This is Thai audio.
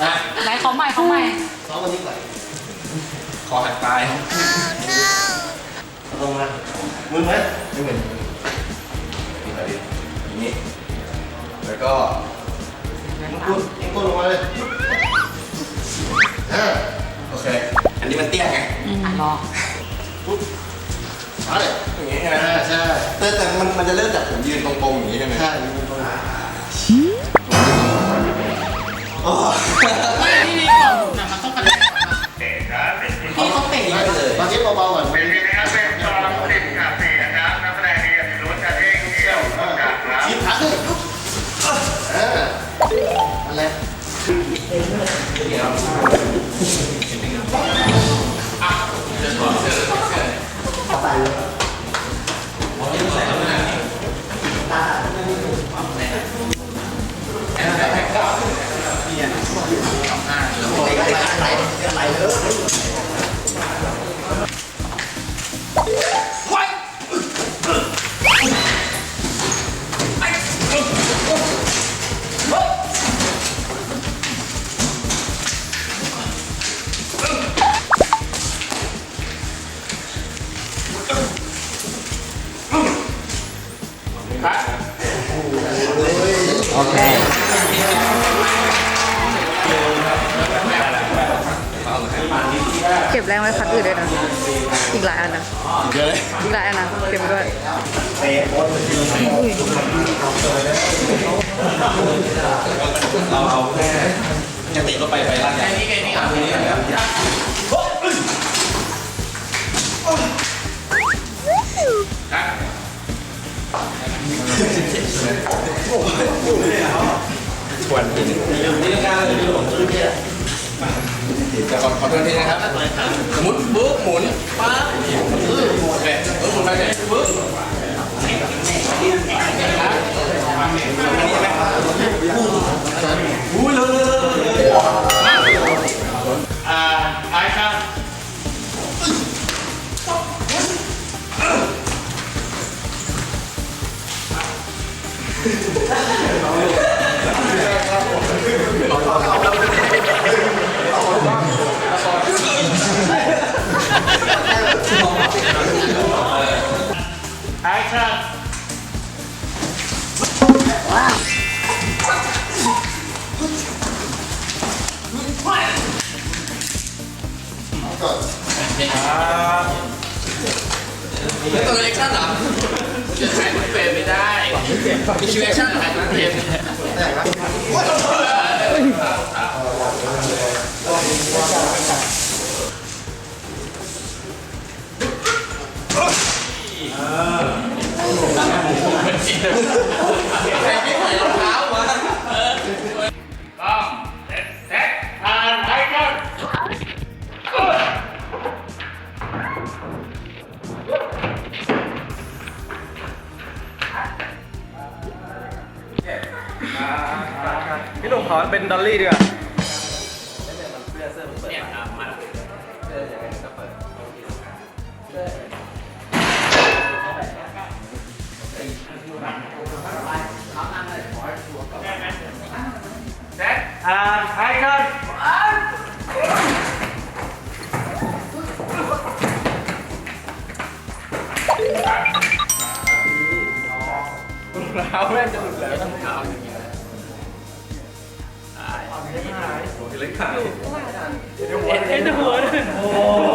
โอ้โหไงวะเนี่ยนะไหนของใหม่ของใหม่ซ้อมวันนี้ก่อนคอหักตายลงมามึนไหมไม่เหมือนนี่อะไรอย่างนี้ แล้วก็มึงกดเอ็งกดลงมาเลยอ่าโอเค อันนี้มันเตี้ยไงอืมรอปุ๊บมาเลยอย่างนี้ใช่ไหมอ่าใช่แต่แต่มันมันจะเริ่มจากผมยืนตรงๆอย่างนี้ใช่ไหมใช่ ไม่ที่นี่ก่อนหมุนน่ะมันต้องกระแทกก่อนนะพี่เขาเตะได้เลยตอนนี้เบาๆก่อนเป็นยังไงครับเป็น โแรงไว้พักอื่นด้วยนะ อีกหลายอันนะ เยอะเลยอีกหลายอันนะเก็บไว้ด้วยเราเอาแค่จะติดรถไปไปลากใหญ่นี่ไงนี่อะชวนกินนี่ต้องการเลยที่ผมขึ้นเนี่ย จะขอขอโทษทีนะครับ สมมติปุ๊บหมุนปั๊บโอเคปุ๊บหมุนไปเลยปุ๊บอุ้ยเลยเลยเลยอ่าไอ้ครับ ก่อนแล้วตัวแอคชั่นเหรอจะถ่ายรูปเฟรมไม่ได้มีคิวแอคชั่นถ่ายรูปเฟรมแต่ครับใครไม่ใส่รอ พี่หนุ่มขอเป็นดอลลี่ดีกว่าเซ็ตผ่านไอ้ก่อนเท้าแม่งจะหลุดแล้ว เล็กขาย In the world.